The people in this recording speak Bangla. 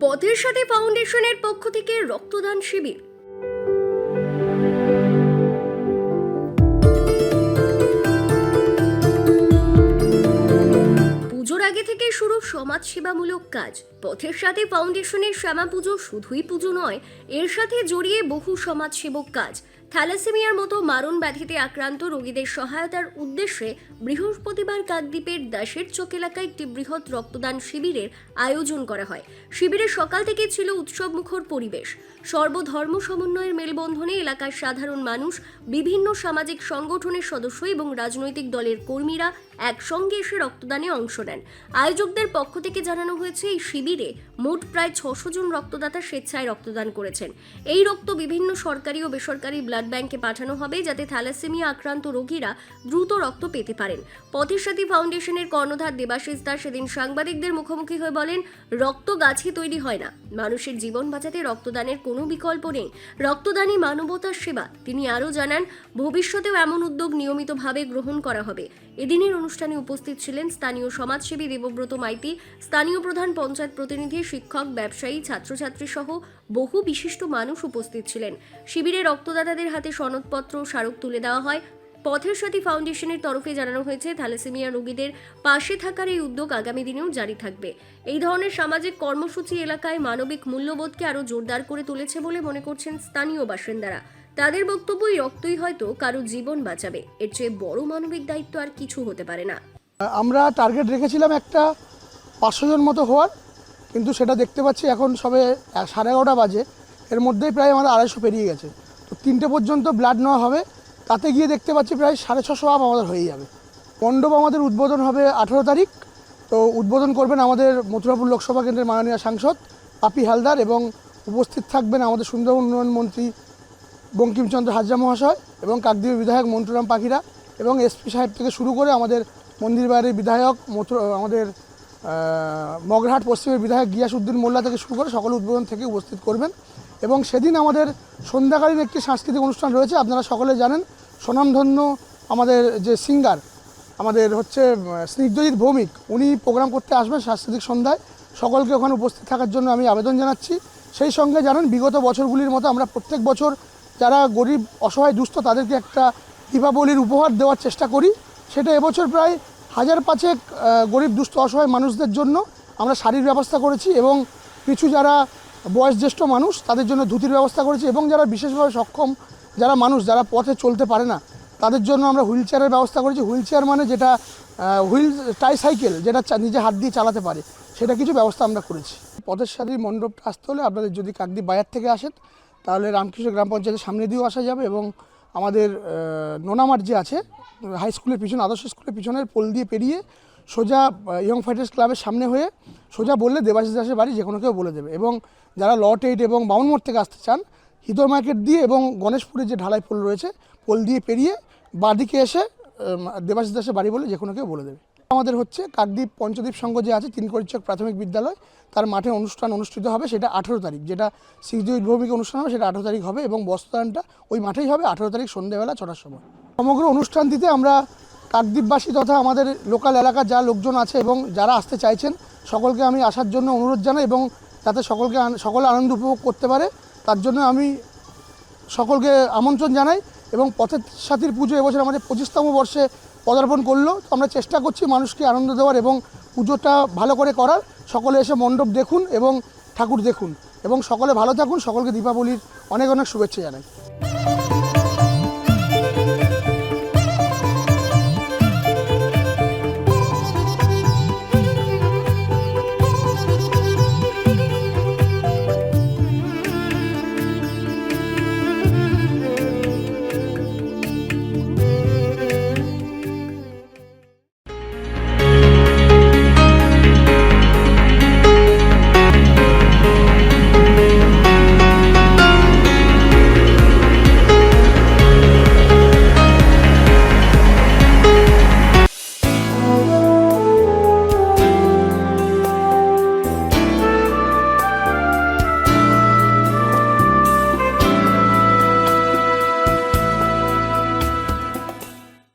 পথের সাথে ফাউন্ডেশনের পক্ষ থেকে রক্তদান শিবির। পুজোর আগে থেকে শুরু সমাজসেবামূলক কাজ। পথের সাথে ফাউন্ডেশনের শ্যামা পুজো শুধুই পুজো নয়, এর সাথে জড়িয়ে বহু সমাজসেবক কাজ। থ্যালাসেমিয়ার মতো মারণ ব্যাধিতে আক্রান্ত রোগীদের সহায়তার উদ্দেশ্যে বৃহস্পতিবার কাকদ্বীপের দাসের চোখ এলাকায় একটি বৃহৎ রক্তদান শিবিরের আয়োজন করা হয়। শিবিরের সকাল থেকে ছিল উৎসব মুখর পরিবেশ। সর্বধর্ম সমন্বয়ের মেলবন্ধনে এলাকার সাধারণ মানুষ, বিভিন্ন সামাজিক সংগঠনের সদস্য এবং রাজনৈতিক দলের কর্মীরা একসঙ্গে এসে রক্তদানে অংশ নেন। আয়োজকদের পক্ষ থেকে জানানো হয়েছে, এই শিবিরে মোট প্রায় ছশো জন রক্তদাতা স্বেচ্ছায় রক্তদান করেছেন। এই রক্ত বিভিন্ন সরকারি ও বেসরকারি ব্লাড ব্যাংকে পাঠানো হবে যাতে থ্যালাসেমিয়া আক্রান্ত রোগীরা দ্রুত রক্ত পেতে পারেন। পথের সাথী ফাউন্ডেশনের কর্ণধার দেবাশিস দাস সেদিন সাংবাদিকদের মুখোমুখি হয়ে বলেন, রক্ত গাছে তৈরি হয় না। মানুষের জীবন বাঁচাতে রক্তদানের কোনো বিকল্প নেই। রক্তদানই মানবতার সেবা। তিনি আরও জানান, ভবিষ্যতেও এমন উদ্যোগ নিয়মিতভাবে গ্রহণ করা হবে। এদিনের অনুষ্ঠানে উপস্থিত ছিলেন স্থানীয় সমাজসেবী দেবব্রত মাইতি, স্থানীয় প্রধান পঞ্চায়েত প্রতিনিধি, শিক্ষক, ব্যবসায়ী, ছাত্রছাত্রী সহ বহু বিশিষ্ট মানুষ উপস্থিত ছিলেন। শিবিরে রক্তদাতাদের হাতে সনদপত্র, স্মারক তুলে দেওয়া হয়। পথের সাথী ফাউন্ডেশনের তরফে জানানো হয়েছে, থ্যালাসেমিয়া রোগীদের পাশে থাকার এই উদ্যোগ আগামী দিনেও জারি থাকবে। এই ধরনের সামাজিক কর্মসূচি এলাকায় মানবিক মূল্যবোধকে আরও জোরদার করে তুলেছে বলে মনে করছেন স্থানীয় বাসিন্দারা। তাদের বক্তব্য রক্তই হয়তো কারও জীবন বাঁচাবে। এর চেয়ে বড় মানবিক দায়িত্ব আর কিছু হতে পারে না। আমরা টার্গেট রেখেছিলাম একটা পাঁচশো জন মতো হওয়ার, কিন্তু সেটা দেখতে পাচ্ছি এখন সবে সাড়ে এগারোটা বাজে। এর মধ্যেই প্রায় আমাদের আড়াইশো পেরিয়ে গেছে। তো তিনটে পর্যন্ত ব্লাড নেওয়া হবে। তাতে গিয়ে দেখতে পাচ্ছি প্রায় সাড়ে ছশো আপ আমাদের হয়ে যাবে। মণ্ডপ আমাদের উদ্বোধন হবে আঠেরো তারিখ। তো উদ্বোধন করবেন আমাদের মথুরাপুর লোকসভা কেন্দ্রের মাননীয় সাংসদ পাপি হালদার এবং উপস্থিত থাকবেন আমাদের সুন্দর উন্নয়ন মন্ত্রী বঙ্কিমচন্দ্র হাজরা মহাশয় এবং কাকদ্বীপের বিধায়ক মন্টুরাম পাখিরা এবং এসপি সাহেব থেকে শুরু করে আমাদের মন্দির বাড়ির বিধায়ক আমাদের মগরহাট পশ্চিমের বিধায়ক গিয়াসউদ্দিন মোল্লা থেকে শুরু করে সকল উদ্বোধন থেকে উপস্থিত করবেন। এবং সেদিন আমাদের সন্ধ্যাকালীন একটি সাংস্কৃতিক অনুষ্ঠান রয়েছে, আপনারা সকলে জানেন। স্বনামধন্য আমাদের যে সিঙ্গার, আমাদের হচ্ছে স্নিগ্ধজিৎ ভৌমিক, উনি প্রোগ্রাম করতে আসবেন সাংস্কৃতিক সন্ধ্যায়। সকলকে ওখানে উপস্থিত থাকার জন্য আমি আবেদন জানাচ্ছি। সেই সঙ্গে জানেন, বিগত বছরগুলির মতো আমরা প্রত্যেক বছর যারা গরিব, অসহায়, দুস্থ, তাদেরকে একটা দীপাবলির উপহার দেওয়ার চেষ্টা করি। সেটা এবছর প্রায় হাজার পাঁচেক গরিব, দুস্থ, অসহায় মানুষদের জন্য আমরা শাড়ির ব্যবস্থা করেছি এবং কিছু যারা বয়োজ্যেষ্ঠ মানুষ, তাদের জন্য ধুতির ব্যবস্থা করেছি এবং যারা বিশেষভাবে সক্ষম, যারা মানুষ, যারা পথে চলতে পারে না, তাদের জন্য আমরা হুইল চেয়ারের ব্যবস্থা করেছি। হুইল চেয়ার মানে যেটা হুইল টাই সাইকেল, যেটা নিজে হাত দিয়ে চালাতে পারে, সেটা কিছু ব্যবস্থা আমরা করেছি। পথের সাথে মণ্ডপটা আসতে হলে আপনাদের যদি কাকদ্বীপ বাজার থেকে আসেন তাহলে রামকৃষ্ণ গ্রাম পঞ্চায়েতের সামনে দিয়েও আসা যাবে এবং আমাদের নোনামার যে আছে, হাই স্কুলের পিছনে, আদর্শ স্কুলের পিছনের পোল দিয়ে পেরিয়ে সোজা ইয়ং ফাইটার্স ক্লাবের সামনে হয়ে সোজা বললে দেবাশিস দাসের বাড়ি যে কোনো কেউ বলে দেবে। এবং যারা লট এইট এবং বাউন মোড় থেকে আসতে চান হিদর মার্কেট দিয়ে এবং গণেশপুরের যে ঢালাই পোল রয়েছে, পোল দিয়ে পেরিয়ে বাঁদিকে এসে দেবাশিস দাসের বাড়ি বলে যে কোনো কেউ বলে দেবে। আমাদের হচ্ছে কাকদ্বীপ পঞ্চদ্বীপ সংঘ যে আছে তিনকরিচক প্রাথমিক বিদ্যালয়, তার মাঠে অনুষ্ঠান অনুষ্ঠিত হবে সেটা আঠেরো তারিখ। যেটা সিদ্ধি ভৌমিক অনুষ্ঠান হবে সেটা আঠেরো তারিখ হবে এবং বস্ত্রদানটা ওই মাঠেই হবে আঠেরো তারিখ সন্ধ্যেবেলা ছটার সময়। সমগ্র অনুষ্ঠানটিতে আমরা কাকদ্বীপবাসী তথা আমাদের লোকাল এলাকার যা লোকজন আছে এবং যারা আসতে চাইছেন, সকলকে আমি আসার জন্য অনুরোধ জানাই এবং যাতে সকলকে সকলে আনন্দ উপভোগ করতে পারে, তার জন্য আমি সকলকে আমন্ত্রণ জানাই এবং পথের সাথীর পুজো এবছর আমাদের পঁচিশতম বর্ষে পদার্পণ করল। তো আমরা চেষ্টা করছি মানুষকে আনন্দ দেওয়ার এবং পুজোটা ভালো করে করার। সকলে এসে মণ্ডপ দেখুন এবং ঠাকুর দেখুন। এবং সকলে ভালো থাকুন। সকলকে দীপাবলির অনেক অনেক শুভেচ্ছা জানাই।